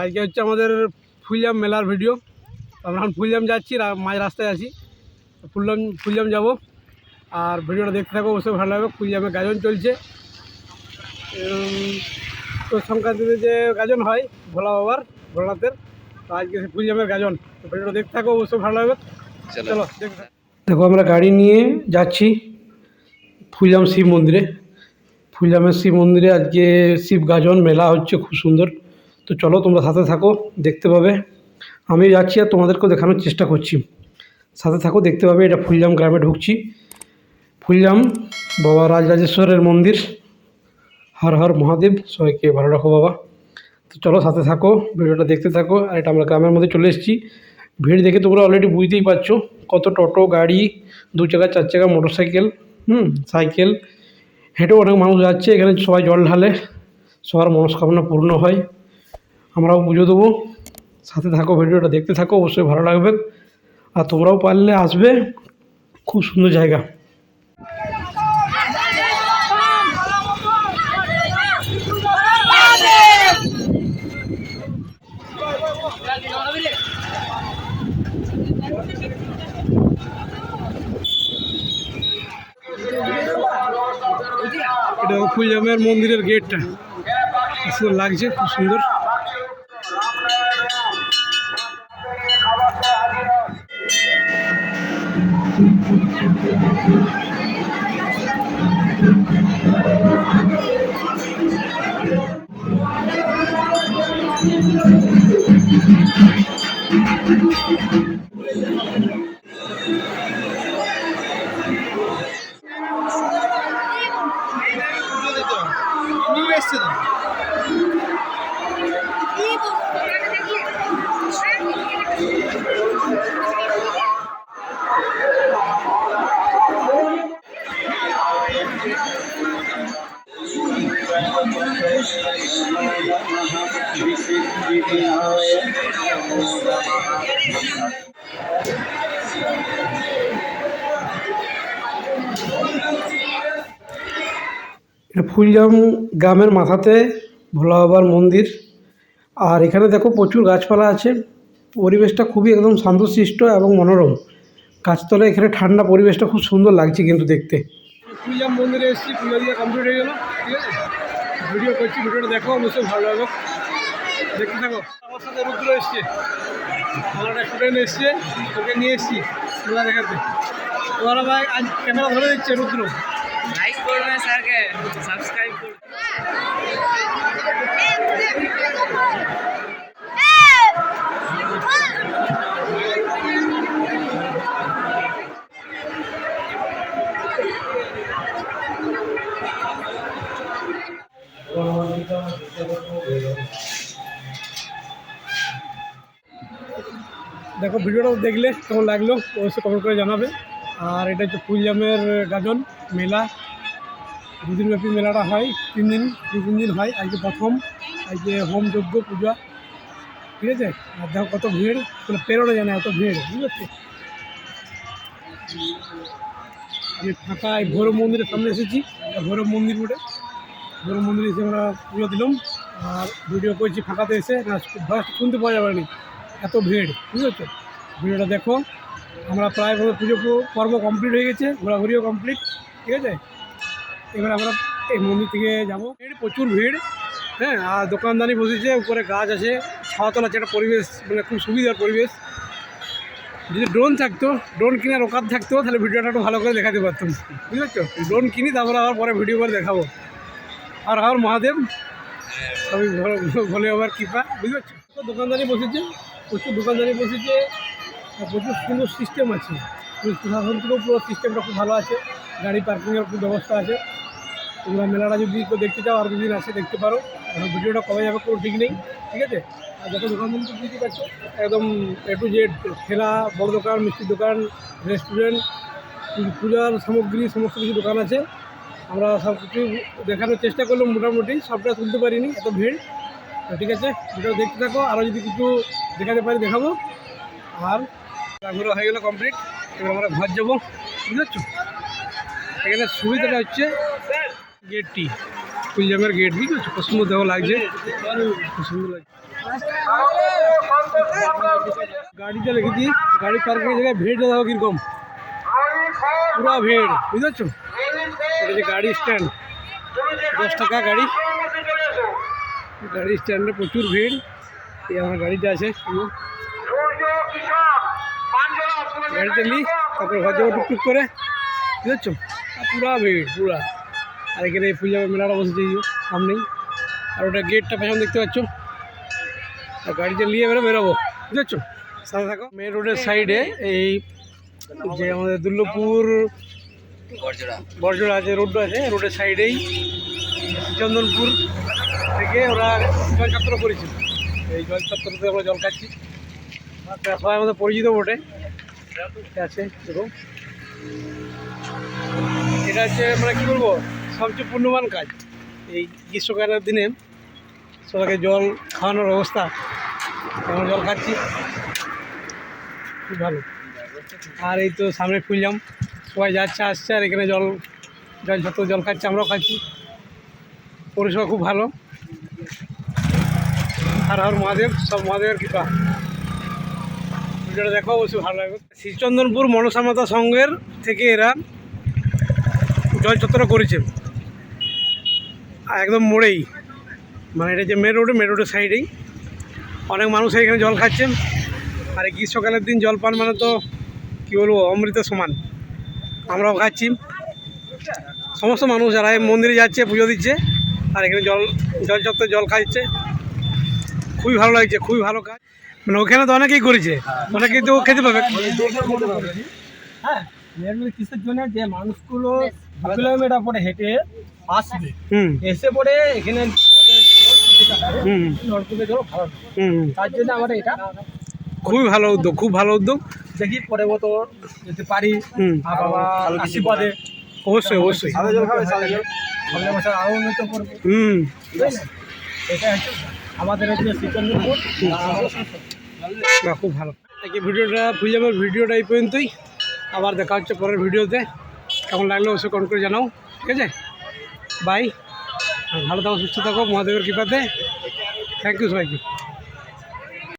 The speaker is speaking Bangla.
আজকে হচ্ছে আমাদের ফুলজাম মেলার ভিডিও। আমরা এখন ফুলজাম যাচ্ছি মাঝ রাস্তায় আছি। ফুলজাম ফুলজাম যাব। আর ভিডিওটা দেখতে থাকো অবশ্যই ভালো লাগবে। ফুলজামে গাজন চলছে। তো সংক্রান্তিতে যে গাজন হয় ভোলা বাবার ভোলানাথের তো আজকে সে ফুলজামের গাজন। ভিডিওটা দেখতে থাকো অবশ্যই ভালো লাগবে। চলো। দেখো আমরা গাড়ি নিয়ে যাচ্ছি ফুলজাম শিব মন্দিরে। ফুলজামের শিব মন্দিরে আজকে শিব গাজন মেলা হচ্ছে খুব সুন্দর। তো চলো তোমরা সাথে থাকো, দেখতে পাবে। আমি যাচ্ছি আর তোমাদেরকেও দেখানোর চেষ্টা করছি। সাথে থাকো, দেখতে পাবে এটা ফুলজাম গ্রামে ঢুকছি। ফুলজাম, বাবা রাজরাজেশ্বরের মন্দির। হর হর মহাদেব, সবাইকে ভালো রাখো বাবা। তো চলো সাথে থাকো, ভিডিওটা দেখতে থাকো, আর এটা আমরা গ্রামের মধ্যে চলে এসেছি। ভিড় দেখে তোমরা অলরেডি বুঝতেই পারছ কত টোটো, গাড়ি, দু চাকা, চার চাকা মোটর সাইকেল হুম, সাইকেল। হেঁটেও অনেক মানুষ যাচ্ছে, এখানে সবাই জল ঢালে। সবার মনস্কামনা পূর্ণ হয়। আমরাও পুজো দেবো। সাথে থাকো, ভিডিওটা দেখতে থাকো, অবশ্যই ভালো লাগবে। আর তোমরাও পারলে আসবে। খুব সুন্দর জায়গা। এটা ফুলজামের মন্দিরের গেটটা। লাগছে, খুব সুন্দর। এটা ফুলজাম গ্রামের মাথাতে ভোলা বাবার মন্দির। আর এখানে দেখো প্রচুর গাছপালা আছে। পরিবেশটা খুবই একদম শান্তশিষ্ট এবং মনোরম। গাছতলা এখানে ঠান্ডা পরিবেশটা খুব সুন্দর লাগছে কিন্তু দেখতে। ফুলজাম মন্দিরে এসেছি দিয়ে কমপ্লিট হয়ে গেল, ঠিক আছে? ভিডিও করছি, ভিডিওটা দেখো অবশ্যই ভালো লাগবে। দেখতে থাকো। আমার সাথে রুদ্র এসছে। আমার একটা স্টুডেন্ট এসছে ওকে নিয়ে এসছি খেলা দেখাতে। তোমার ভাই আজ ক্যামেরা ধরে দিচ্ছে রুদ্র। লাইক করবে স্যারকে সাবস্ক্রাইব করবেন দেখো, ভিডিওটা দেখলে কেমন লাগল, অবশ্যই কমেন্ট করে জানাবে। আর এটা হচ্ছে ফুলজামের গাজন মেলা। দুদিনব্যাপী মেলাটা হয়, তিন দিন, দু তিন দিন হয়, আজকে প্রথম, আজকে হোম যজ্ঞ পূজা। ঠিক আছে? আর দেখো কত ভিড় মানে পেরোনো যায় না এত ভিড় ঠিক আছে আমি ফাঁকা এই ভৈরব মন্দিরের সামনে এসেছি, ভৈরব মন্দির বটে। ভৈরব মন্দিরে এসে আমরা পুজো দিলাম। আর ভিডিও করছি ফাঁকাতে এসে, না ভয়েস শুনতে পাওয়া যাবে না। এত ভিড় বুঝেছ ভিডিওটা দেখো আমরা প্রায় পুজো পর্ব কমপ্লিট হয়ে গেছে ঘোরাঘুরিও কমপ্লিট ঠিক আছে এবার আমরা এই মন্দির থেকে যাব ভিড় প্রচুর ভিড় হ্যাঁ আর দোকানদানি বসেছে উপরে গাছ আছে ছাওয়াতলা আছে একটা পরিবেশ মানে খুব সুবিধার পরিবেশ যদি ড্রোন থাকতো ড্রোন কিনে রোকাত থাকতো তাহলে ভিডিওটা একটু ভালো করে দেখাতে পারতাম বুঝতে ড্রোন কিনি তারপরে আবার পরে ভিডিও করে দেখাবো আর আর মহাদেব সবই ভোলে- বাবার কৃপা বুঝতে পারছ দোকানদারি বসেছে প্রচুর দোকানদারি বসেছে প্রচুর সুন্দর সিস্টেম আছে। প্রশাসন থেকেও পুরো সিস্টেমটা খুব ভালো আছে, গাড়ি পার্কিংয়ের খুব ব্যবস্থা আছে। তোমরা মেলাটা যদি কেউ দেখতে চাও, আর দুদিন আসে দেখতে পারো। এখন ভিডিওটা কবে যাবে, কোনো ঠিক নেই, ঠিক আছে? আর যত দোকানদারি তো বুঝতে পারছ একদম এ টু জেড ঠেলা, বড় দোকান, মিষ্টির দোকান রেস্টুরেন্ট পূজার সামগ্রী, সমস্ত কিছু দোকান আছে। আমরা সব কিছু দেখানোর চেষ্টা করলাম, মোটামুটি সবটা তুলতে পারিনি, এত ভিড়। ঠিক আছে ভিডিও দেখতে থাকো আরও যদি কিছু দেখাতে পারি দেখাবো। আর ঘোরা হয়ে গেলো কমপ্লিট এবার আমরা ঘর যাব, বুঝতে পারছ? এখানে সুবিধাটা হচ্ছে গেটটি ফুলজামের গেট বুঝতে পারছ? খুব সুন্দর দেখো লাগছে। খুব সুন্দর লাগছে। গাড়িটা রেখেছি গাড়ি পার্কিং জায়গায় ভিড়টা দেখো কীরকম। পুরো ভিড়, বুঝতে পারছ? এটা যে গাড়ি স্ট্যান্ড দশ টাকা গাড়ি। গাড়ি স্ট্যান্ডে প্রচুর ভিড়। এই আমার গাড়িটা আছে। গাড়িটা নিই তারপর ঘর যাব টুকটুক করে। বুঝতে পারছ পুরা ভিড় পুরা। আর এখানে এই পূজা মেলাটা বসেছে সামনেই। আর ওটা গেটটা পেছন দেখতে পাচ্ছ? আর গাড়িটা নিয়ে বেরো বেরোবো। বুঝতে পারছ সাথে থাকো। মেন রোডের সাইডে এই যে আমাদের দুর্লভপুর বরজোড়া যে রোডটা আছে রোডের সাইডেই চন্দনপুর। থেকে ওরা জল চত্বর করেছিল। এই জল চত্বরতে আমরা জল খাচ্ছি। সবাই আমাদের পরিচিত বটে। আছে দেখো এটা হচ্ছে মানে কী বলব? সবচেয়ে পূর্ণবান কাজ। এই গ্রীষ্মকালের দিনে সবাইকে জল খাওয়ানোর ব্যবস্থা আমরা জল খাচ্ছি। খুব ভালো। আর এই তো সামনে ফুলজাম সবাই যাচ্ছে, আসছে, আর এখানে জল জল যত জল খাচ্ছে আমরাও খাচ্ছি। পরিষেবা খুব ভালো। আর আর মহাদেব, সব মহাদেবের কৃপা। ভিডিওটা দেখো, অবশ্যই ভালো লাগবে। শ্রীচন্দনপুর মনসা মাতা সংঘের থেকে এরা জল চত্বর করেছে। একদম মোড়েই। মানে এটা যে মেন রোডে, মেন রোডের সাইডেই। অনেক মানুষ এখানে জল খাচ্ছেন। আর এই গ্রীষ্মকালের দিন জল পান মানে তো, কী বলব, অমৃত সমান। আমরাও খাচ্ছি। সমস্ত মানুষ যারা মন্দিরে যাচ্ছে, পুজো দিচ্ছে, আর এখানে জল জল চত্বর জল খাচ্ছে। খুবই ভালো লাগছে খুবই ভালো কাজ। মানে ওখানে তো অনেকেই করেছে অনেকেই তো খেতে পাবে। হ্যাঁ কিসের জন্য যে মানুষগুলো দু কিলোমিটার পরে হেঁটে আসবে হুম। এসে পরে এখানে হুম। জল ভালো। তার জন্য আমরা এটা খুবই ভালো উদ্যোগ খুব ভালো উদ্যোগ। দেখি পরে মতো যেতে পারি। হুম। বাবা আশীর্বাদে। অবশ্যই অবশ্যই। সামনে বছর আরও উন্নত করব। হুম। বুঝলে? এটা হচ্ছে। আমাদের না, খুব ভালো। ভিডিওটা যাবে, ভিডিওটা এই পর্যন্তই। আবার দেখা হচ্ছে পরের ভিডিওতে। কেমন লাগল অবশ্যই কমেন্ট করে জানাও, ঠিক আছে? বাই ভালো থাকো, সুস্থ থাকো, মহাদেবের কৃপাতে। থ্যাংক ইউ সবাইকে।